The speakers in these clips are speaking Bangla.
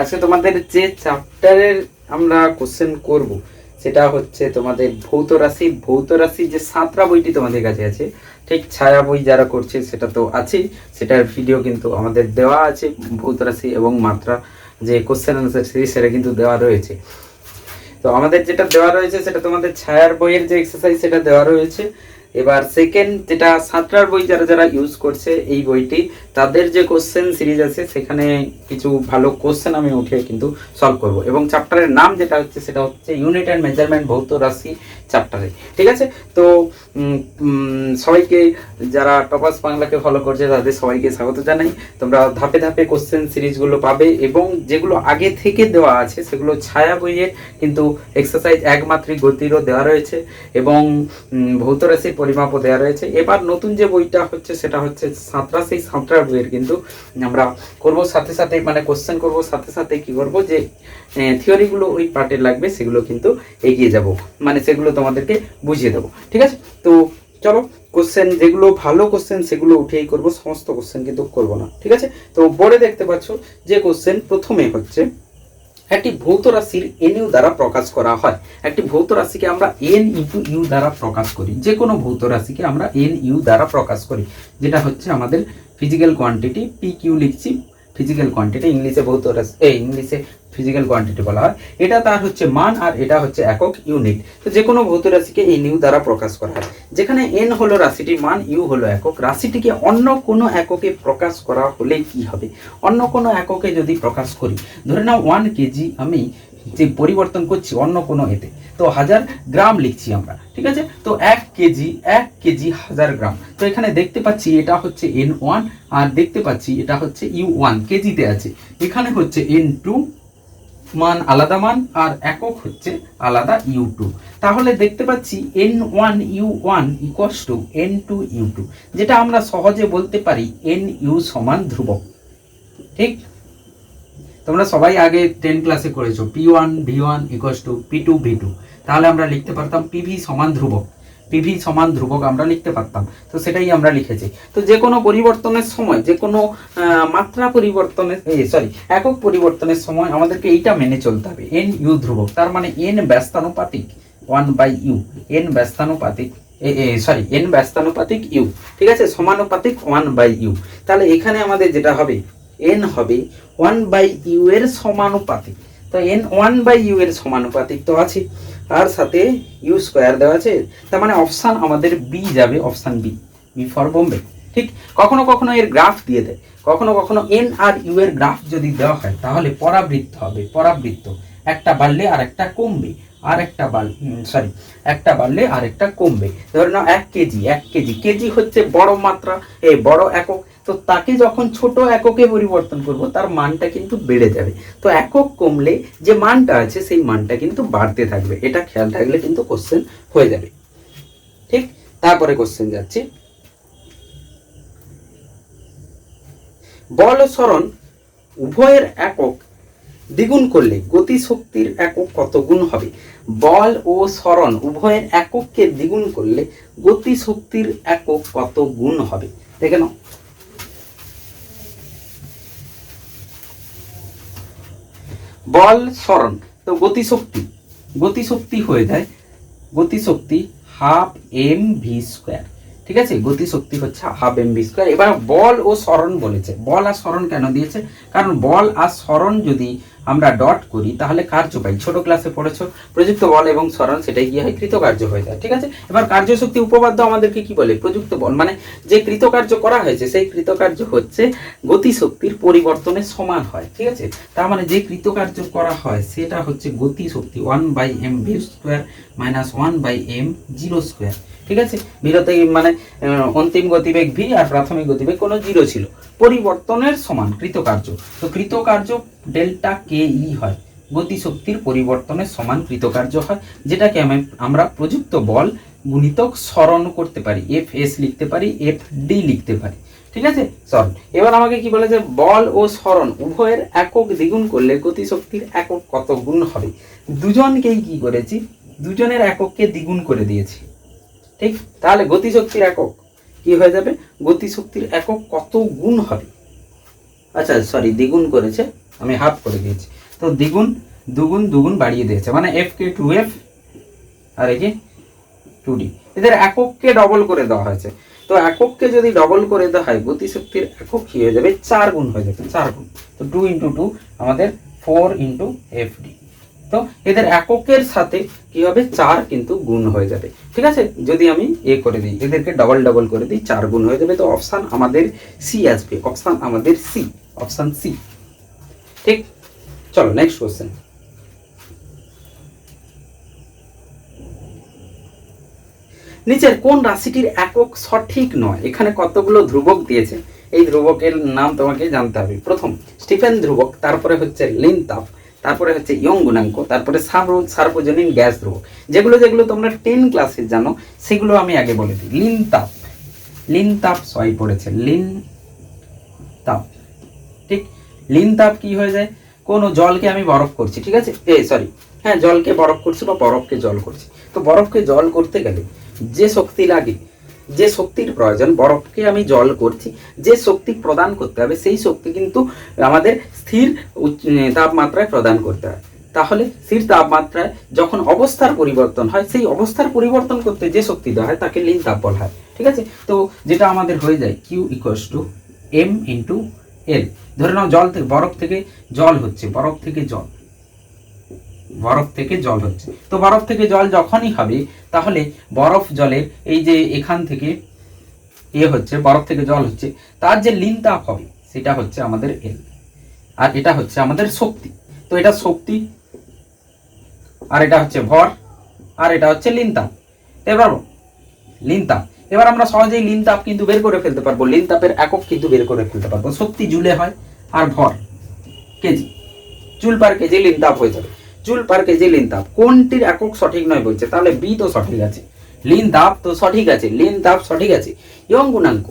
আজকে তোমাদের যে চ্যাপ্টারের আমরা কোশ্চেন করব, সেটা হচ্ছে তোমাদের ভৌত রাশি। ভৌত রাশি যে সাতটা বইটি তোমাদের কাছে আছে, ঠিক ছায়া বই যারা করছে, সেটা তো আছেই। সেটার ভিডিও কিন্তু আমাদের দেওয়া আছে, ভৌত রাশি এবং মাত্রা যে কোশ্চেন আনসার সিরিজ সেটা কিন্তু দেওয়া রয়েছে। তো আমাদের যেটা দেওয়া রয়েছে, সেটা তোমাদের ছায়ার বইয়ের যে এক্সারসাইজ সেটা দেওয়া রয়েছে। এবার সেকেন্ড যেটা সাঁতরার বই যারা যারা ইউজ করছে এই বইটি, তাদের যে কোশ্চেন সিরিজ আছে, সেখানে কিছু ভালো কোশ্চেন আমি উঠে কিন্তু সলভ করব। এবং চ্যাপ্টারের নাম যেটা হচ্ছে, সেটা হচ্ছে ইউনিট অ্যান্ড মেজারমেন্ট ভৌত রাশি। চ্যাপ্টারে ঠিক আছে? তো সবাইকে যারা টপাস বাংলাকে ফলো করছে, তাদের সবাইকে স্বাগত জানাই। তোমরা ধাপে ধাপে কোশ্চেন সিরিজগুলো পাবে এবং যেগুলো আগে থেকে দেওয়া আছে, সেগুলো ছায়া বইয়ের কিন্তু এক্সারসাইজ একমাত্রিক গতিরও দেওয়া রয়েছে এবং ভৌত রাশির পরিমাপও দেওয়া রয়েছে। এবার নতুন যে বইটা হচ্ছে, সেটা হচ্ছে সাঁতরা। সেই সাঁতরা বইয়ের কিন্তু আমরা করব সাথে সাথে মানে কোশ্চেন করব সাথে সাথে কি করব যে থিওরিগুলো ওই পার্টের লাগবে, সেগুলো কিন্তু এগিয়ে যাব। মানে সেগুলো তোমাদেরকে বুঝিয়ে দেবো। ঠিক আছে? তো চলো কোশ্চেন যেগুলো ভালো কোশ্চেন সেগুলো উঠেই করব। সমস্ত কোশ্চেন কিন্তু করব না। ঠিক আছে? তো বোর্ডে দেখতে পাচ্ছ যে কোশ্চেন প্রথমে হচ্ছে, একটি ভৌত রাশির এন ইউ দ্বারা প্রকাশ করা হয়। একটি ভৌত রাশিকে আমরা এন ইন্টু ইউ দ্বারা প্রকাশ করি। যে কোনো ভৌত রাশিকে আমরা এন ইউ দ্বারা প্রকাশ করি। যেটা হচ্ছে আমাদের ফিজিক্যাল কোয়ান্টিটি পি কিউ লিখছি। ফিজিক্যাল কোয়ান্টিটি ইংলিশে ভৌত রাশি, এই ইংলিশে ফিজিক্যাল কোয়ান্টিটি বলা হয়। এটা তার হচ্ছে মান আর এটা হচ্ছে একক ইউনিট তো যে কোনো ভৌত রাশিকে এন ইউ দ্বারা প্রকাশ করা হয়। যেখানে এন হলো রাশিটির মান ইউ হলো একক। রাশিটিকে অন্য কোনো এককে প্রকাশ করা হলে কি হবে? অন্য কোনো এককে যদি প্রকাশ করি, ধরে নাও ওয়ান কেজি আমি যে পরিবর্তন করছি অন্য কোনো এতে। তো হাজার গ্রাম লিখছি আমরা, ঠিক আছে? তো এক কেজি এক কেজি হাজার গ্রাম। তো এখানে দেখতে পাচ্ছি এটা হচ্ছে এন ওয়ান আর দেখতে পাচ্ছি এটা হচ্ছে ইউ ওয়ান কেজিতে আছে। এখানে হচ্ছে এন টু মান আলাদা মান আর একক হচ্ছে আলাদা ইউ টু তাহলে দেখতে পাচ্ছি N one U one equals two N two U two যেটা আমরা সহজে বলতে পারি এন ইউ সমান ধ্রুবক। ঠিক? তোমরা সবাই আগে টেন ক্লাসে করেছ P one V one equals two P two V two তাহলে আমরা লিখতে পারতাম পিভি সমান ধ্রুবক। পিভি সমান ধ্রুবক আমরা লিখতে পারতাম। তো সেটাই আমরা লিখেছি। তো যে কোনো পরিবর্তনের সময়, যে কোনো মাত্রা পরিবর্তনের সরি একক পরিবর্তনের সময় আমাদেরকে এইটা মেনে চলতে হবে। এন ইউ ধ্রুবক, তার মানে এন ব্যস্তানুপাতিক ওয়ান বাই ইউ এন ব্যস্তানুপাতিক সরি এন ব্যস্তানুপাতিক ইউ ঠিক আছে? সমানুপাতিক ওয়ান বাই ইউ তাহলে এখানে আমাদের যেটা হবে এন হবে ওয়ান বাই ইউ এর সমানুপাতিক। তো এন ওয়ান বাই ইউ এর সমানুপাতিক তো আছে আর সাথে ইউ স্কোয়ার দেওয়া আছে। তার মানে অপশান আমাদের বি যাবে option B B for Bombay ঠিক? কখনো কখনো এর গ্রাফ দিয়ে দেয়। কখনো কখনো এন আর ইউ এর গ্রাফ যদি দেওয়া হয়, তাহলে পরাবৃত্ত হবে, পরাবৃত্ত। একটা বাড়লে আর একটা কমবে। আর একটা সরি একটা বাড়লে কমবে। ধরে নাও এক কেজি এক কেজি। কেজি হচ্ছে বড় মাত্রা, এই বড় একক। তো তাকে যখন ছোট এককে পরিবর্তন করব, তার মানটা কিন্তু বেড়ে যাবে। তো একক কমলে যে মানটা আছে, সেই মানটা কিন্তু বাড়তে থাকবে। এটা খেয়াল থাকলে কিন্তু কোশ্চেন হয়ে যাবে। ঠিক? তারপরে কোশ্চেন যাচ্ছি। বল সরণ উভয়ের একক দ্বিগুণ করলে গতি শক্তির একক কত গুণ হবে? বল ও সরণ উভয়ের একককে দ্বিগুণ করলে গতি শক্তির একক কত গুণ হবে? দেখে নাও। বল সরণ তো গতিশক্তি। গতিশক্তি হয়ে যায়, গতিশক্তি হাফ এম ভি স্কোয়ার। ঠিক আছে? গতিশক্তি হচ্ছে হাফ এম ভি স্কোয়ার এবার বল ও সরণ বলেছে। বল আর সরণ কেন দিয়েছে? কারণ বল আর সরণ যদি আমরা ডট করি, তাহলে কার্য পাই ছোট ক্লাসে পড়েছো, প্রযুক্ত বল এবং সরণ সেটাই কি হয়? কৃতকার্য হয়ে যায়। ঠিক আছে? এবার কার্যশক্তি উপপাদ্য আমাদেরকে কি বলে? প্রযুক্ত বল। মানে যে কৃতকার্য করা হয়েছে, সেই কৃতকার্য হচ্ছে গতিশক্তির পরিবর্তনের সমান হয়। ঠিক আছে? তার মানে যে কৃতকার্য করা হয়, সেটা হচ্ছে গতিশক্তি one by M V square minus one by M zero square ঠিক আছে? বিরতি মানে অন্তিম গতিবেগ ভি আর প্রাথমিক গতিবেগ কোনো জিরো ছিল। পরিবর্তনের সমান কৃতকার্য। তো কৃতকার্য ডেল্টা কে ই হয়। গতিশক্তির পরিবর্তনের সমান কৃতকার্য হয়, যেটাকে আমি, আমরা প্রযুক্ত বল গুণিতক স্মরণ করতে পারি। এফ এস লিখতে পারি এফ ডি লিখতে পারি। ঠিক আছে? স্মরণ এবার আমাকে কি বলে যে, বল ও স্মরণ উভয়ের একক দ্বিগুণ করলে গতিশক্তির একক কত গুণ হবে? দুজনকেই কি করেছি? দুজনের একককে দ্বিগুণ করে দিয়েছি। ঠিক? তাহলে গতিশক্তির একক কি হয়ে যাবে? গতিশক্তির একক কত গুণ হবে? আচ্ছা সরি দ্বিগুণ করেছে। আমি হাফ করে দিয়েছি। তো দ্বিগুণ, দুগুণ দুগুণ বাড়িয়ে দিয়েছে। মানে এফ কে টু এফ আর যে টু ডি এদের একককে ডবল করে দেওয়া হয়েছে। তো একককে যদি ডবল করে দেওয়া হয়, গতিশক্তির একক কি হয়ে যাবে? চার গুণ হয়ে যাবে, চার গুণ। তো টু ইন্টু টু আমাদের ফোর ইন্টু এফ ডি তো এদের এককের সাথে কি হবে চার কিন্তু গুণ হয়ে যাবে? ঠিক আছে? যদি আমি এ করে দিই, এদেরকে ডবল ডবল করে দিই, চার গুণ হয়ে যাবে। তো অপশান আমাদের সি আসবে। অপশান আমাদের সি অপশান সি ঠিক? চলো নেক্সট কোশ্চেন নিচের কোন রাশিটির একক সঠিক নয়? এখানে কতগুলো ধ্রুবক দিয়েছে? এই ধ্রুবকের নাম তোমাকে জানতে হবে। প্রথম, স্টিফেন ধ্রুবক, তারপরে হচ্ছে লিন তাপ তারপরে হচ্ছে ইয়ং গুণাঙ্ক, তারপরে সার্ব- সার্বজনীন গ্যাস ধ্রুবক যেগুলো যেগুলো তোমরা টেন ক্লাসে জানো, সেগুলো আমি আগে বলে দিই। লিন তাপ লিন তাপ সয় পড়েছে। লিন তাপ ঠিক? লিন তাপ কি হয়ে যায়? কোনো জলকে আমি বরফ করছি, ঠিক আছে? এ সরি হ্যাঁ জলকে বরফ করছি বা বরফকে জল করছি। তো বরফকে জল করতে গেলে যে শক্তি লাগে যে শক্তির প্রয়োজন, বরফকে আমি জল করছি, যে শক্তি প্রদান করতে হবে, সেই শক্তি কিন্তু আমাদের স্থির তাপমাত্রায় প্রদান করতে হয়। তাহলে স্থির তাপমাত্রায় যখন অবস্থার পরিবর্তন হয়, সেই অবস্থার পরিবর্তন করতে যে শক্তি দেওয়া হয়, তাকে লিন তাপ বলা হয়। ঠিক আছে? তো যেটা আমাদের হয়ে যায় Q equals two M into L ধরে নাও, জল থেকে, বরফ থেকে জল হচ্ছে, বরফ থেকে জল। বরফ থেকে জল হচ্ছে। তো বরফ থেকে জল যখনই হবে, তাহলে বরফ জলের এই যে এখান থেকে এ হচ্ছে, বরফ থেকে জল হচ্ছে, তার যে লিন হবে, সেটা হচ্ছে আমাদের এল আর এটা হচ্ছে আমাদের শক্তি। তো এটা শক্তি, আর এটা হচ্ছে ভর, আর এটা হচ্ছে লিন এবার লিন তাপ এবার আমরা সহজেই লিন তাপ কিন্তু বের করে ফেলতে পারব লিন তাপের একক কিন্তু বের করে ফেলতে পারব। শক্তি জুলে হয় আর ভর কেজি, জুল পার কেজি লিন তাপ হয়ে যাবে। জুল পার কেজি লিন তাপ কোনটির একক সঠিক নয় বলছে, তাহলে বি তো সঠিক আছে লিন তাপ তো সঠিক আছে লিন তাপ সঠিক আছে। ইয়ং গুণাঙ্ক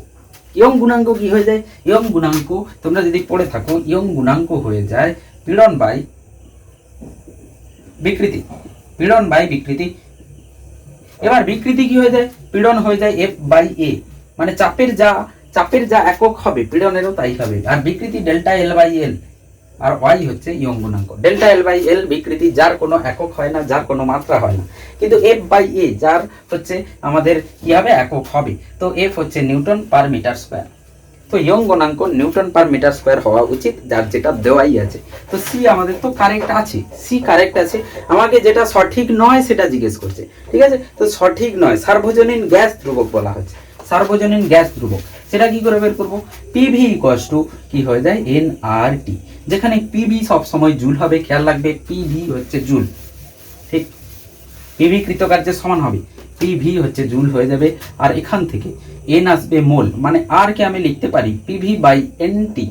ইয়ং গুণাঙ্ক কি হয়ে যায়? ইয়ং গুণাঙ্ক, তোমরা যদি পড়ে থাকো, ইয়ং গুণাঙ্ক হয়ে যায় পীড়ন বাই বিকৃতি, পীড়ন বাই বিকৃতি। এবার বিকৃতি কি হয়ে যায়? পীড়ন হয়ে যায় এফ বাই এ মানে চাপের যা চাপের যা একক হবে, পীড়নেরও তাই হবে। আর বিকৃতি delta L by L R Y হচ্ছে ইয়ং গুণাঙ্ক। ডেল্টা এল বাই এল বিকৃতি, যার কোনো একক হয় না, যার কোনো মাত্রা হয় না। কিন্তু এফ বাই এ যার হচ্ছে আমাদের কি হবে? একক হবে। তো এফ হচ্ছে নিউটন পার মিটার স্কোয়ার। তো ইয়ং গুণাঙ্ক নিউটন পার মিটার স্কোয়ার হওয়া উচিত, যার যেটা দেওয়াই আছে। তো সি আমাদের তো কারেক্ট আছে। সি কারেক্ট আছে। আমাকে যেটা সঠিক নয়, সেটা জিজ্ঞেস করছে। ঠিক আছে? তো সঠিক নয়, সার্বজনীন গ্যাস ধ্রুবক বলা হচ্ছে। সার্বজনীন গ্যাস ধ্রুবক। সেটা কি করে বের করব? পিভি ইকোয়াস টু কি হয়ে যায়? এন আর টি যেখানে পিভি সবসময় জুল হবে, খেয়াল রাখবে পিভি হচ্ছে জুল, ঠিক? পিভি কৃতকার্যের সমান হবে পিভি হচ্ছে জুল হয়ে যাবে, আর এখান থেকে এন আসবে মোল মানে আর কে আমি লিখতে পারি পিভি বাই এন টি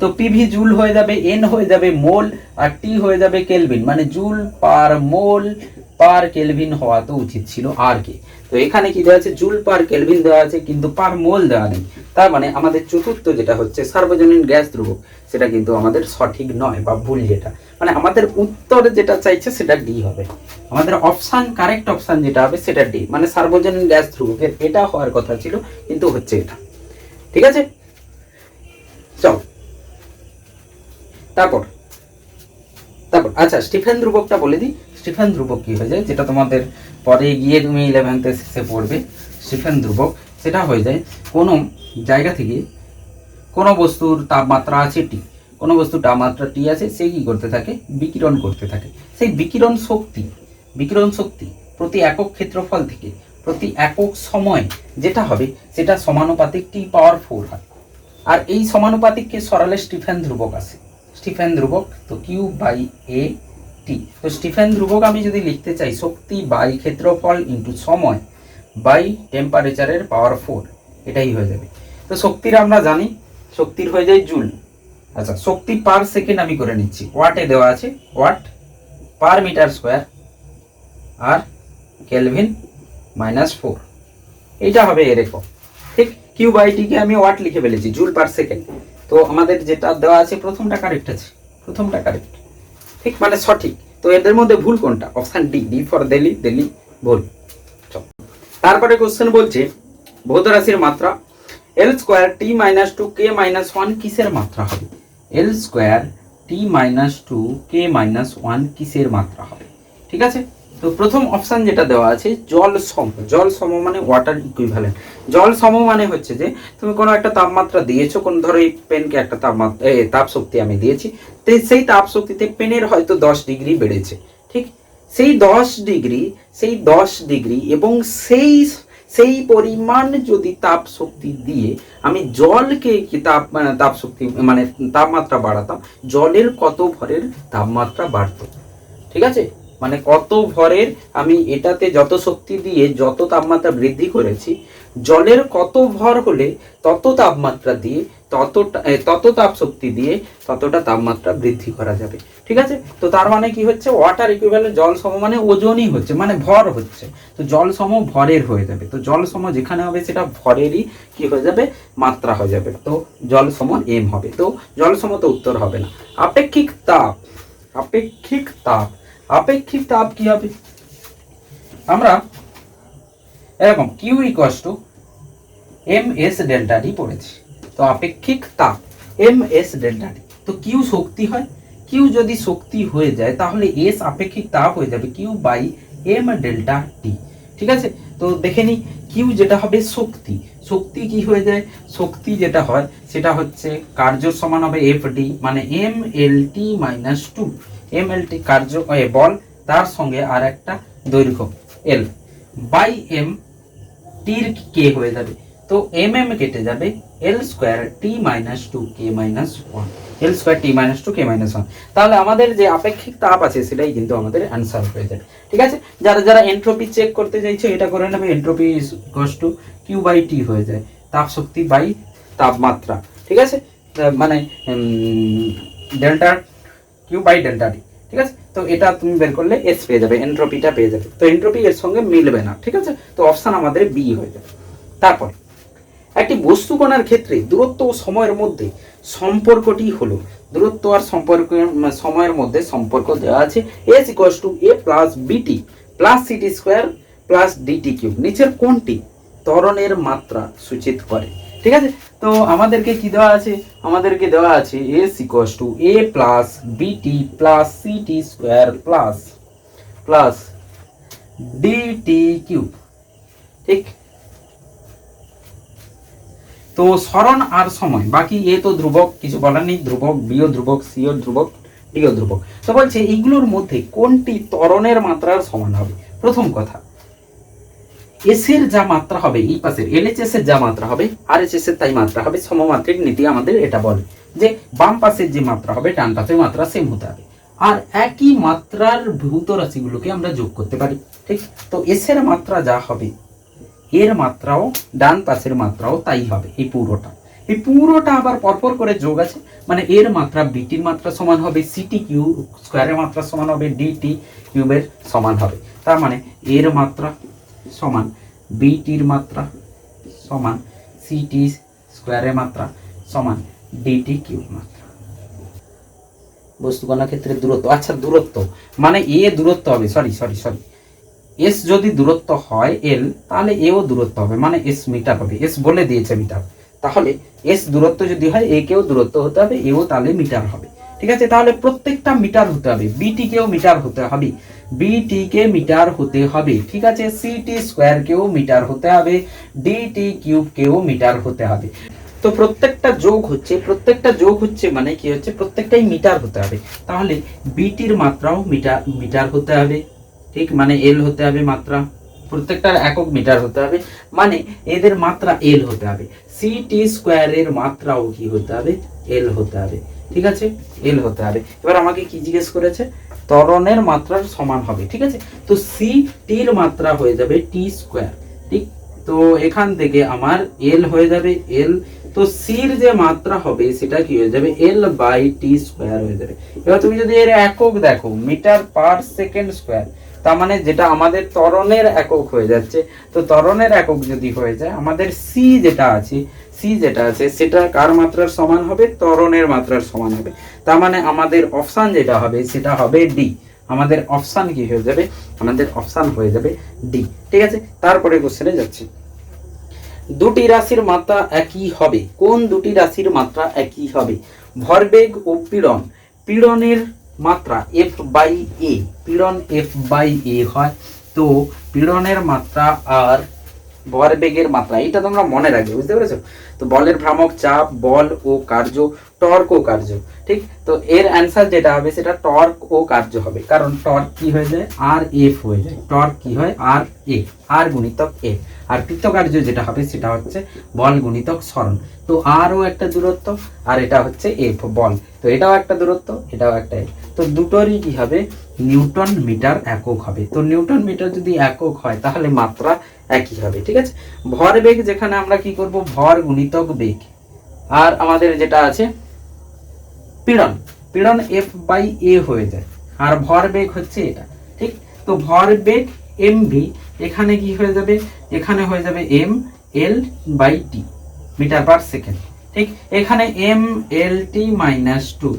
তো পিভি জুল হয়ে যাবে এন হয়ে যাবে মোল, আর টি হয়ে যাবে কেলভিন মানে joule per mole per kelvin হওয়া তো উচিত ছিল আর কে। তো এখানে কি দেওয়া আছে? জুল পার কেলভিন দেওয়া আছে, কিন্তু পার মোল দেওয়া নেই। তার মানে আমাদের চতুর্থ যেটা হচ্ছে সার্বজনীন গ্যাস ধ্রুবক, সেটা কিন্তু আমাদের সঠিক নয় বা ভুল যেটা। মানে আমাদের উত্তর যেটা চাইছে সেটা ডি হবে। আমাদের অপশান কারেক্ট অপশান যেটা হবে সেটা ডি মানে সার্বজনীন গ্যাস ধ্রুবকের এটা হওয়ার কথা ছিল, কিন্তু হচ্ছে এটা। ঠিক আছে? চল। তারপর তারপর আচ্ছা স্টিফেন ধ্রুবকটা বলে দিই। স্টিফেন ধ্রুবক কি হয়ে যায়? যেটা তোমাদের পরে গিয়ে তুমি ইলেভেন্থে শেষে পড়বে। স্টিফেন ধ্রুবক, সেটা হয়ে যায় কোনো জায়গা থেকে কোনো বস্তুর তাপমাত্রা আছে টি, কোনো বস্তুর তাপমাত্রা টি আছে, সে কি করতে থাকে? বিকিরণ করতে থাকে। সেই বিকিরণ শক্তি বিকিরণ শক্তি প্রতি একক ক্ষেত্রফল থেকে, প্রতি একক সময় যেটা হবে, সেটা সমানুপাতিক টি পাওয়ার ফোর হয়। আর এই সমানুপাতিককে সরালে স্টিফেন ধ্রুবক আসে স্টিফেন ধ্রুবক তো কিউ বাই এ টি। তো স্টিফেন ধ্রুবক আমি যদি লিখতে চাই, শক্তি বাই ক্ষেত্রফল ইন্টু সময় বাই টেম্পারেচারের পাওয়ার ফোর। এটাই হয়ে যাবে। তো শক্তির আমরা জানি, শক্তির হয়ে যায় জুল। আচ্ছা শক্তি পার সেকেন্ড আমি করে নিচ্ছি। ওয়াটে দেওয়া আছে ওয়াট পার মিটার স্কোয়ার আর কেলভিন মাইনাস ফোর এইটা হবে এর একক ঠিক কিউ বাই টিকে আমি ওয়াট লিখে ফেলেছি, জুল পার সেকেন্ড তো আমাদের যেটা দেওয়া আছে, প্রথমটা কারেক্ট আছে। প্রথমটা কারেক্ট ঠিক মানে সঠিক। তো এদের মধ্যে ভুল কোনটা? Option D D for Delhi Delhi ভুল। তারপরে কোশ্চেন বলছে ভৌত মাত্রা। L square T minus two K minus one কিসের মাত্রা হবে? L square T minus two K minus one কিসের মাত্রা হবে? ঠিক আছে? তো প্রথম অপশান যেটা দেওয়া আছে, জল সম। জল সম মানে ওয়াটার ইকুইভ্যালেন্ট জল সম মানে হচ্ছে যে, তুমি কোনো একটা তাপমাত্রা দিয়েছ, কোন ধরো এই পেনকে একটা তাপমাত্রা তাপ শক্তি আমি দিয়েছি, তো সেই তাপ শক্তিতে পেনের হয়তো দশ ডিগ্রি বেড়েছে, ঠিক? সেই দশ ডিগ্রি, সেই দশ ডিগ্রি এবং সেই সেই পরিমাণ যদি তাপ শক্তি দিয়ে আমি জলকে তাপ মানে তাপ শক্তি মানে তাপমাত্রা বাড়াতাম, জলের কত ভরের তাপমাত্রা বাড়ত? ঠিক আছে? মানে কত ভরের আমি এটাতে যত শক্তি দিয়ে যত তাপমাত্রা বৃদ্ধি করেছি জলের কত ভর হলে তত তাপমাত্রা দিয়ে ততটা তত তাপ শক্তি দিয়ে ততটা তাপমাত্রা বৃদ্ধি করা যাবে। ঠিক আছে? তো তার মানে কি হচ্ছে? ওয়াটার ইকুইভ্যালেন্ট জল সম মানে ওজনই হচ্ছে মানে ভর হচ্ছে। তো জল সম ভরের হয়ে যাবে। তো জল সম যেখানে হবে সেটা ভরেরই কি হয়ে যাবে? মাত্রা হয়ে যাবে। তো জল সম এম হবে। তো জল সম তো উত্তর হবে না। আপেক্ষিক তাপ। আপেক্ষিক তাপ। আপেক্ষিক তাপ কি হবে? আমরা এরকম Q equals two M S delta D পড়েছি। তো আপেক্ষিক তাপ এম এস ডেল্টা ডি তো কিউ শক্তি হয় কিউ যদি শক্তি হয়ে যায়, তাহলে এস আপেক্ষিক তাপ হয়ে যাবে Q by M delta T ঠিক আছে? তো দেখে নি কিউ যেটা হবে শক্তি। শক্তি কি হয়ে যায়? শক্তি যেটা হয়, সেটা হচ্ছে কার্য সমান হবে এফ ডি মানে M L T minus two M L T কার্য বল, তার সঙ্গে আর একটা দৈর্ঘ্য এল বাই এম টির কে হয়ে যাবে? তো এম এম কেটে যাবে L square T minus two K minus one L square T minus two K minus one তাহলে আমাদের যে আপেক্ষিক তাপ আছে, সেটাই কিন্তু আমাদের অ্যান্সার হয়ে যাবে। ঠিক আছে? যারা যারা এন্ট্রপি চেক করতে চাইছো, এটা করে নেবে। Entropy equals two Q by T হয়ে যায়। তাপ শক্তি বাই তাপমাত্রা। ঠিক আছে? মানে delta Q by delta D ঠিক আছে? তো এটা তুমি বের করলে এস পেয়ে যাবে, এন্ট্রপিটা পেয়ে যাবে। তো এন্ট্রপি এর সঙ্গে মিলবে না, ঠিক আছে? তো অপশন আমাদের বি হয়ে যাবে। তারপর, একটি বস্তু কণার ক্ষেত্রে দূরত্ব ও সময়ের মধ্যে সম্পর্কটি হলো, দূরত্ব আর সম্পর্ক সময়ের মধ্যে সম্পর্ক দেওয়া আছে S equals two A plus BT plus CT square plus DT cube নিচের কোনটি ত্বরণের মাত্রা সূচিত করে, ঠিক আছে? তো আমাদেরকে কি দেওয়া আছে? আমাদেরকে দেওয়া আছে S equals two A plus BT plus CT square plus plus DT cube ঠিক? তো স্মরণ আর সময়, বাকি এ তো ধ্রুবক, কিছু বলার নেই, ধ্রুবক বিও ধ্রুবক সিও ধ্রুবক ডিও ধ্রুবক। তো বলছে এইগুলোর মধ্যে কোনটি ত্বরণের মাত্রার সমান হবে? প্রথম কথা এস এর যা মাত্রা হবে এই পাশের এলএচএস এর যা মাত্রা হবে আর এর তাই মাত্রা হবে, সমমাত্রিক নীতি আমাদের এটা বলে যে বাম পাশের যে মাত্রা হবে, ডান পাশের মাত্রা সেম হতে হবে। আর একই মাত্রার ভৌত রাশিগুলোকে আমরা যোগ করতে পারি, ঠিক? তো এস এর মাত্রা যা হবে, এর মাত্রাও ডান পাশের মাত্রাও তাই হবে, এই পুরোটা। এই পুরোটা আবার পরপর করে যোগ আছে মানে এর মাত্রা বিটির মাত্রা সমান হবে সিটি কিউ স্কোয়ারের মাত্রা সমান হবে ডিটি কিউবের সমান হবে। তার মানে এর মাত্রা সমান। বিটির মাত্রা সমান সিটি স্কোয়ারের মাত্রা সমান ডিটি কিউব মাত্রা। বস্তুকণা ক্ষেত্রে দূরত্ব। আচ্ছা দূরত্ব। মানে এ দূরত্ব হবে। সরি সরি সরি এস যদি দূরত্ব হয় এল তাহলে এও দূরত্ব হবে। মানে এস মিটার হবে। এস বলে দিয়েছে মিটার তাহলে এস দূরত্ব যদি হয় এ দূরত্ব হতে হবে। এও তাহলে মিটার হবে। ঠিক আছে তাহলে প্রত্যেকটা মিটার হতে হবে বিটি কেও মিটার হতে হবে বিটি কে মিটার হতে হবে ঠিক আছে সিটি স্কোয়ার কেও মিটার হতে হবে ডিটি কিউব কেও মিটার হতে হবে তো প্রত্যেকটা যোগ হচ্ছে প্রত্যেকটা যোগ হচ্ছে মানে কি হচ্ছে প্রত্যেকটাই মিটার হতে হবে তাহলে বিটির মাত্রাও মিটার মিটার হতে হবে ঠিক মানে এল হতে হবে মাত্রা প্রত্যেকটার একক মিটার হতে হবে মানে এদের মাত্রা এল হতে হবে সিটি স্কোয়ারের মাত্রাও কি হতে হবে এল হতে হবে ঠিক আছে? এল হতে হবে। এবার আমাকে কি জিজ্ঞেস করেছে? ত্বরণের মাত্রার সমান হবে, ঠিক আছে? তো সি টির মাত্রা হয়ে যাবে টি স্কোয়ার ঠিক? তো এখান থেকে আমার এল হয়ে যাবে এল তো সির যে মাত্রা হবে সেটা কি হয়ে যাবে? এল বাই টি স্কোয়ার হয়ে যাবে। এবার তুমি যদি এর একক দেখো মিটার পার সেকেন্ড স্কোয়ার তার মানে যেটা আমাদের ত্বরণের একক হয়ে যাচ্ছে, তো ত্বরণের একক যদি হয়ে যায়, আমাদের সি যেটা আছে সি যেটা আছে, সেটা কার মাত্রার সমান হবে? ত্বরণের মাত্রার সমান হবে। তার মানে আমাদের অপশান যেটা হবে, সেটা হবে ডি আমাদের অপশান কি হয়ে যাবে? আমাদের অপশান হয়ে যাবে ডি ঠিক আছে? তারপরে কোশ্চেনে যাচ্ছি। দুটি রাশির মাত্রা একই হবে। কোন দুটি রাশির মাত্রা একই হবে? ভরবেগ ও পীড়ন। পীড়নের মাত্রা এফ বাই এ পীড়ন এফ বাই এ হয়। তো পীড়নের মাত্রা আর ভরবেগের মাত্রা এটা তোমরা মনে রাখবে, বুঝতে পেরেছ? তো বলের ভ্রামক চাপ, বল ও কার্য টর্ক ও কার্য, ঠিক? তো এর অ্যান্সার যেটা হবে সেটা টর্ক ও কার্য হবে। কারণ টর্ক কি হয়ে যায়? আর এফ হয়ে যায়। টর্ক কি হয়? আর এ আর গুণিতক এফ আর কৃতকার্য যেটা হবে সেটা হচ্ছে বল গুণিতক স্মরণ তো আরও একটা দূরত্ব, আর এটা হচ্ছে এফ বল। তো এটাও একটা দূরত্ব, এটাও একটা এফ তো দুটোরই কি হবে? নিউটন মিটার একক হবে। তো নিউটন মিটার যদি একক হয়, তাহলে মাত্রা একই হবে, ঠিক আছে? ভর বেগ যেখানে আমরা কি করব? ভর গুণিতক বেগ। আর আমাদের যেটা আছে পীড়ন। পীড়ন এফ বাই এ হয়ে যায়। আর ভর বেগ হচ্ছে এটা। ঠিক? তো ভর বেগ এম ভি এখানে কি হয়ে যাবে? এখানে হয়ে যাবে M L by T metre per second. ঠিক? এখানে M L T minus two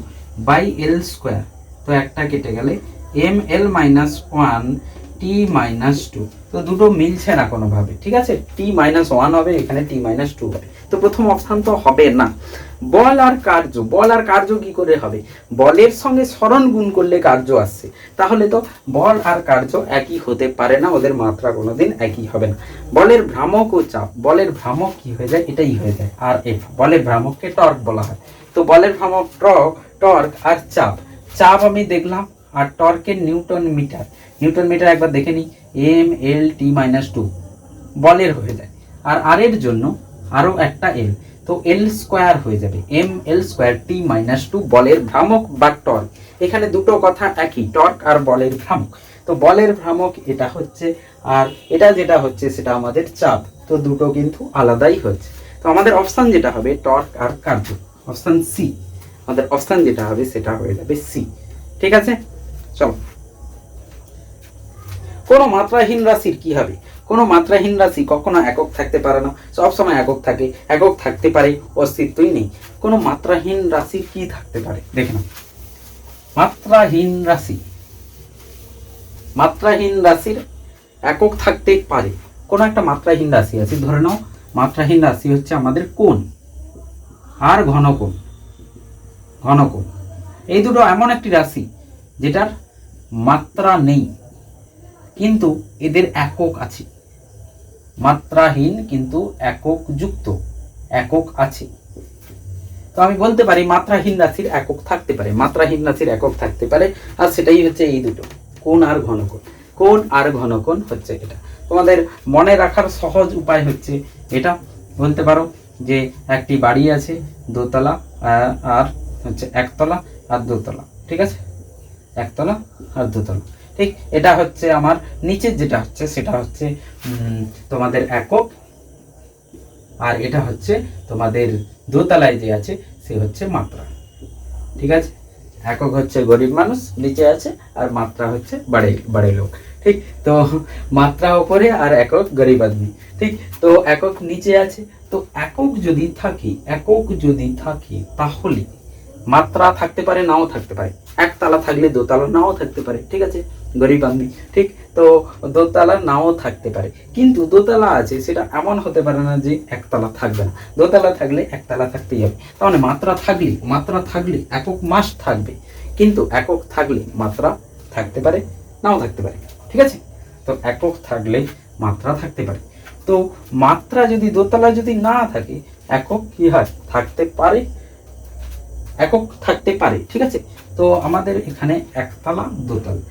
by L square তো একটা কেটে গেলে M L minus one T minus two তো দুটো মিলছে না কোনোভাবে, ঠিক আছে? টি মাইনাস ওয়ান হবে, এখানে টি মাইনাস টু হবে। তো প্রথম অপশান তো হবে না। বল আর কার্য, বল আর কার্য কি করে হবে? বলের সঙ্গে স্মরণ গুণ করলে কার্য আসছে। তাহলে তো বল আর কার্য একই হতে পারে না, ওদের মাত্রা কোনোদিন একই হবে না। বলের ভ্রামক ও চাপ, বলের ভ্রামক কি হয়ে যায়? এটাই হয়ে যায়, আর এফ বলের ভ্রামককে টর্ক বলা হয়। তো বলের ভ্রামক টর্ক টর্ক আর চাপ। চাপ আমি দেখলাম, আর টর্কের নিউটন মিটার। নিউটন মিটার একবার দেখে নিই। M L T minus two বলের হয়ে যায়। আর আর এর জন্য আরও একটা এল, তো এল স্কোয়ার হয়ে যাবে। M L square T minus two বলের ভ্রামক বা টর্ক। এখানে দুটো কথা একই, টর্ক আর বলের ভ্রামক। তো বলের ভ্রামক এটা হচ্ছে, আর এটা যেটা হচ্ছে সেটা আমাদের চাপ। তো দুটো কিন্তু আলাদাই হচ্ছে। তো আমাদের অপশান যেটা হবে, টর্ক আর কার্য। অপশান সি আমাদের অপশান যেটা হবে সেটা হয়ে যাবে সি ঠিক আছে? চলো। কোনো মাত্রাহীন রাশির কি হবে? কোনো মাত্রাহীন রাশি কখনো একক থাকতে পারে না। সবসময় একক থাকে। একক থাকতে পারে, অস্তিত্বই নেই। কোনো মাত্রাহীন রাশির কি থাকতে পারে? দেখে মাত্রাহীন রাশি। মাত্রাহীন রাশির একক থাকতে পারে। কোনো একটা মাত্রাহীন রাশি আছে, ধরে নাও, মাত্রাহীন রাশি হচ্ছে আমাদের কোণ আর ঘনকোণ। ঘনকোণ। এই দুটো এমন একটি রাশি যেটার মাত্রা নেই। কিন্তু এদের একক আছে। মাত্রাহীন কিন্তু একক যুক্ত, একক আছে। তো আমি বলতে পারি মাত্রাহীন রাশির একক থাকতে পারে, মাত্রাহীন রাশির একক থাকতে পারে, আর সেটাই হচ্ছে এই দুটো কোন আর ঘনকোণ। কোণ আর ঘনকোণ হচ্ছে এটা। তোমাদের মনে রাখার সহজ উপায় হচ্ছে এটা। বলতে পারো যে একটি বাড়ি আছে, দোতলা আর হচ্ছে একতলা আর দোতলা, ঠিক আছে? একতলা আর দোতলা। ঠিক? এটা হচ্ছে আমার নিচের যেটা হচ্ছে, সেটা হচ্ছে তোমাদের একক। আর এটা হচ্ছে তোমাদের দোতলায় যে আছে, সে হচ্ছে মাত্রা। ঠিক আছে? একক হচ্ছে গরিব মানুষ, নিচে আছে, আর মাত্রা হচ্ছে বাড়ে বাড়ে লোক। ঠিক? তো মাত্রা ওপরে আর একক গরিব আদমি। ঠিক? তো একক নিচে আছে। তো একক যদি থাকে, একক যদি থাকে, তাহলে মাত্রা থাকতে পারে, নাও থাকতে পারে। একতলা থাকলে দোতলা নাও থাকতে পারে, ঠিক আছে? গরিব আদমি ঠিক? তো দোতলা নাও থাকতে পারে। কিন্তু দোতলা আছে, সেটা এমন হতে পারে না যে একতলা থাকবে না। দোতলা থাকলে একতলা থাকতেই হবে। তাহলে মাত্রা থাকলে মাত্রা থাকলে একক মাস থাকবে। কিন্তু একক থাকলে মাত্রা থাকতে পারে, নাও থাকতে পারে, ঠিক আছে? তো একক থাকলে মাত্রা থাকতে পারে। তো মাত্রা যদি, দোতলা যদি না থাকে, একক কি হয়? থাকতে পারে। একক থাকতে পারে, ঠিক আছে? তো আমাদের এখানে একতলা, দোতলা।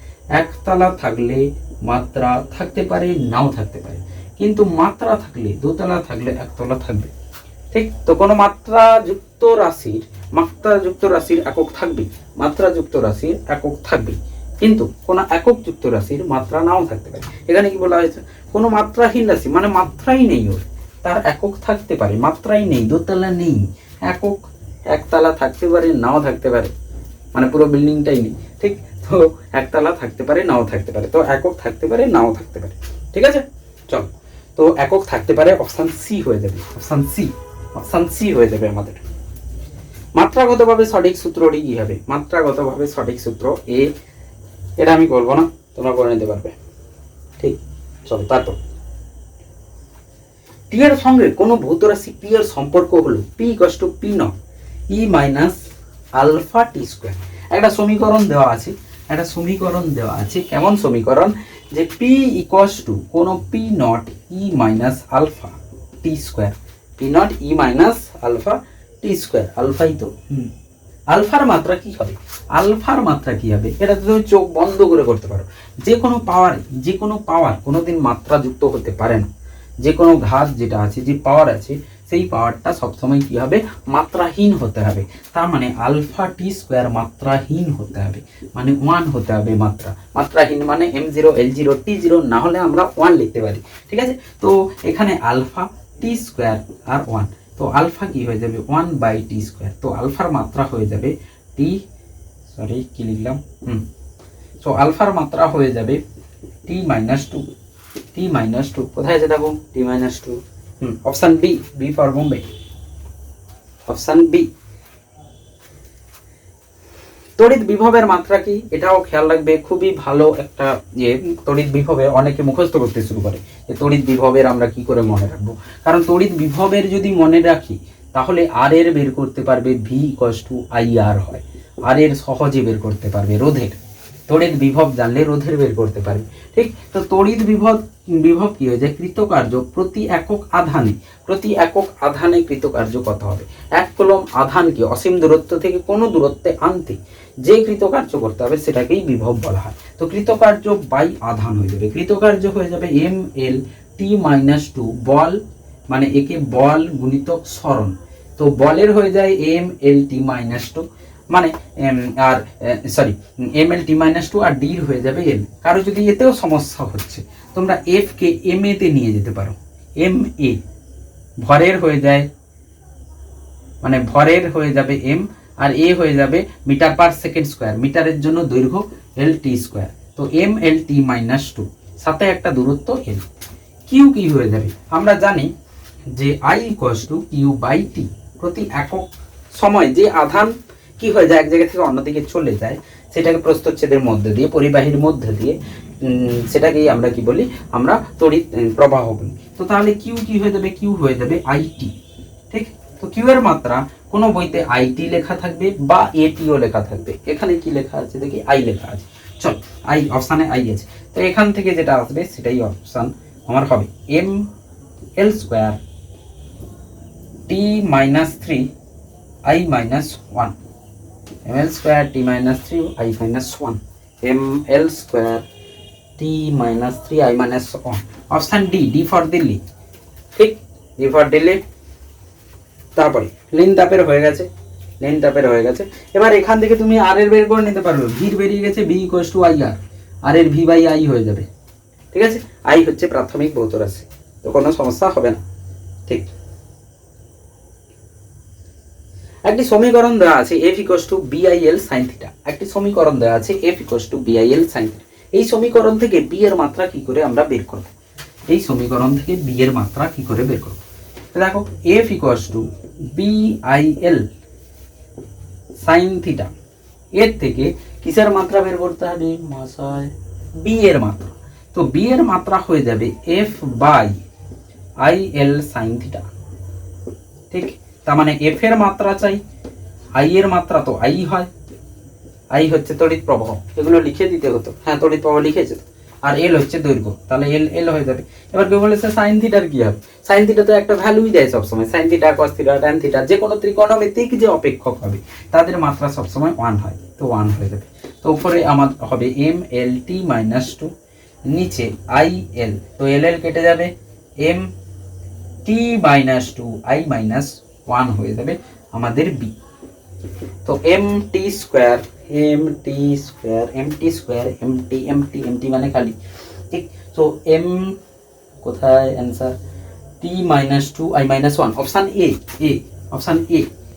একতলা থাকলে মাত্রা থাকতে পারে, নাও থাকতে পারে। কিন্তু মাত্রা থাকলে, দোতলা থাকলে একতলা থাকবে। ঠিক? তো কোনো মাত্রা যুক্ত রাশির মাত্রা যুক্ত রাশির একক থাকবে মাত্রা যুক্ত রাশির একক থাকবে। কিন্তু কোনো একক যুক্ত রাশির মাত্রা নাও থাকতে পারে। এখানে কি বলা হয়েছে? কোনো মাত্রাহীন রাশি মানে মাত্রাই নেই ওর। তার একক থাকতে পারে, মাত্রাই নেই, দোতলা নেই। একক একতলা থাকতে পারে, নাও থাকতে পারে। মানে পুরো বিল্ডিংটাই নেই, ঠিক? তো একতলা থাকতে পারে, নাও থাকতে পারে। তো একক থাকতে পারে, নাও থাকতে পারে, ঠিক আছে? চল। তো একক থাকতে পারে অপশান সি হয়ে যাবে অপশান সি অপশান সি হয়ে যাবে আমাদের। মাত্রাগতভাবে সঠিক সূত্রটি কি হবে? মাত্রাগতভাবে সঠিক সূত্র এ এটা আমি বলব না, তোমরা করে নিতে পারবে, ঠিক? চলো, তারপর। টি এর সঙ্গে কোনো ভৌত রাশি পি এর সম্পর্ক হলো পি কষ্ট পি ন E minus alpha T square একটা সমীকরণ দেওয়া আছে একটা সমীকরণ দেওয়া আছে। কেমন সমীকরণ? যে পি টু কোনো P naught E minus alpha T square P naught E minus alpha T square আলফাই তো। আলফার মাত্রা কি হবে? আলফার মাত্রা কি হবে? এটা তুমি চোখ বন্ধ করে করতে পারো। যে কোনো পাওয়ার যে কোনো পাওয়ার কোনোদিন মাত্রা যুক্ত হতে পারে না। যে কোনো ঘাত যেটা আছে যে পাওয়ার আছে সেই পাওয়ারটা সবসময় কি হবে? মাত্রাহীন হতে হবে। তার মানে আলফা টি স্কোয়ার মাত্রাহীন হতে হবে। মানে ওয়ান হতে হবে মাত্রা। মাত্রাহীন মানে M zero, L zero, T zero, না হলে আমরা ওয়ান লিখতে পারি। ঠিক আছে? তো এখানে আলফা টি স্কোয়ার আর ওয়ান। তো আলফা কি হয়ে যাবে? One by T square. তো আলফার মাত্রা হয়ে যাবে টি, সরি, কি লিখলাম? হুম। তো আলফার মাত্রা হয়ে যাবে T minus two. T minus two. কোথায় আছে দেখো? T minus two. Option B B for Bombay option B তড়িৎ বিভবের মাত্রা কি? এটাও খেয়াল রাখবে, খুবই ভালো একটা ইয়ে তড়িৎ বিভবে অনেকে মুখস্থ করতে শুরু করে যে তড়িৎ বিভবের আমরা কি করে মনে রাখব? কারণ তড়িৎ বিভবের যদি মনে রাখি, তাহলে আর এর বের করতে পারবে V equals two I R হয়। আর এর সহজে বের করতে পারবে রোধের। তড়িৎ বিভব জানলে রোধের বের করতে পারবে ঠিক? তো তড়িৎ বিভব বিভব কি হয়ে? যায় কৃতকার্য প্রতি একক আধানে, প্রতি একক আধানে কৃতকার্য কত হবে? এক কলম আধানকে অসীম দূরত্ব থেকে কোনো দূরত্বে আনতে যে কৃতকার্য করতে হবে সেটাকেই বিভব বলা হয়। তো কৃতকার্য বাই আধান হয়ে যাবে। কৃতকার্য হয়ে যাবে M L T minus two বল মানে একে বল গুণিতক স্মরণ। তো বলের হয়ে যায় M L T minus two. মানে আর sorry M L T minus two আর ডির হয়ে যাবে এল কারও যদি এতেও সমস্যা হচ্ছে, তোমরা এফ কে এম এতে নিয়ে যেতে পারো। এম এ ভরের হয়ে যায় মানে ভরের হয়ে যাবে এম আর এ হয়ে যাবে মিটার পার সেকেন্ড স্কোয়ার, মিটারের জন্য দৈর্ঘ্য এল টি স্কোয়ার। তো M L T minus two সাথে একটা দূরত্ব এল কিউ কি হয়ে যাবে? আমরা জানি যে I equals two Q by T প্রতি একক সময় যে আধান কি হয়ে যায়? এক জায়গা থেকে অন্যদিকে চলে যায়। সেটাকে প্রস্তচ্ছেদের মধ্যে দিয়ে, পরিবাহীর মধ্যে দিয়ে সেটাকেই আমরা কি বলি? আমরা তড়িৎ প্রবাহ বলি। তো তাহলে কিউ কি হয়ে যাবে? কিউ হয়ে যাবে আইটি ঠিক? তো কিউ এর মাত্রা কোনো বইতে আইটি লেখা থাকবে বা এটিও লেখা থাকবে। এখানে কি লেখা আছে? দেখি আই লেখা আছে। চল আই অপশানে আই আছে। তো এখান থেকে যেটা আসবে, সেটাই অপশান আমার হবে M L square T minus three I minus one square T minus three I minus one M L square T minus three I minus one option D D for Delhi ঠিক ডি ফর দিল্লি তারপরে লিন তাপের হয়ে গেছে। লিন তাপের হয়ে গেছে। এবার এখান থেকে তুমি আর এর বের করে নিতে পারবে ভির বেরিয়ে গেছে B equals two I R আর এর ভি বাই আই হয়ে যাবে। ঠিক আছে? আই হচ্ছে প্রাথমিক ভৌত রাশি। তো কোনো সমস্যা হবে না। ঠিক। একটি সমীকরণ দেওয়া আছে F equals two BIL sine theta একটি সমীকরণ দেওয়া আছে F equals two BIL sine theta এই সমীকরণ থেকে বি এর মাত্রা কি করে আমরা বের করব? এই সমীকরণ থেকে বি এর মাত্রা কি করে বের করব? দেখো F equals two BIL sine theta এর থেকে কিসের মাত্রা বের করতে হবে? মহাশয় বি এর মাত্রা। তো বি এর মাত্রা হয়ে যাবে F by I L sine theta ঠিক? তার মানে এফ এর মাত্রা চাই আই এর মাত্রা তো আই হয়। আই হচ্ছে তড়িৎ প্রবাহ, এগুলো লিখে দিতে হতো। হ্যাঁ তড়িৎ প্রবাহ লিখেছে আর এল হচ্ছে দৈর্ঘ্য, তাহলে এল এল হয়ে যাবে। এবার কেউ বলেছে সাইন থিটার কি হবে? সাইন থিটা তো একটা ভ্যালুই দেয় সবসময়। Sine theta cos theta tan theta যে কোনো ত্রিকোণমিতিক যে অপেক্ষক হবে, তাদের মাত্রা সবসময় ওয়ান হয়। তো ওয়ান হয়ে যাবে। তো উপরে আমার হবে M L T minus two নিচে আই এল তো এল এল কেটে যাবে। M T minus two I minus one হয়ে যাবে আমাদের বি তো M T square M T square M T square M T M T M T মানে খালি, ঠিক? তো এম কোথায়? Answer T minus two I minus one option A A option A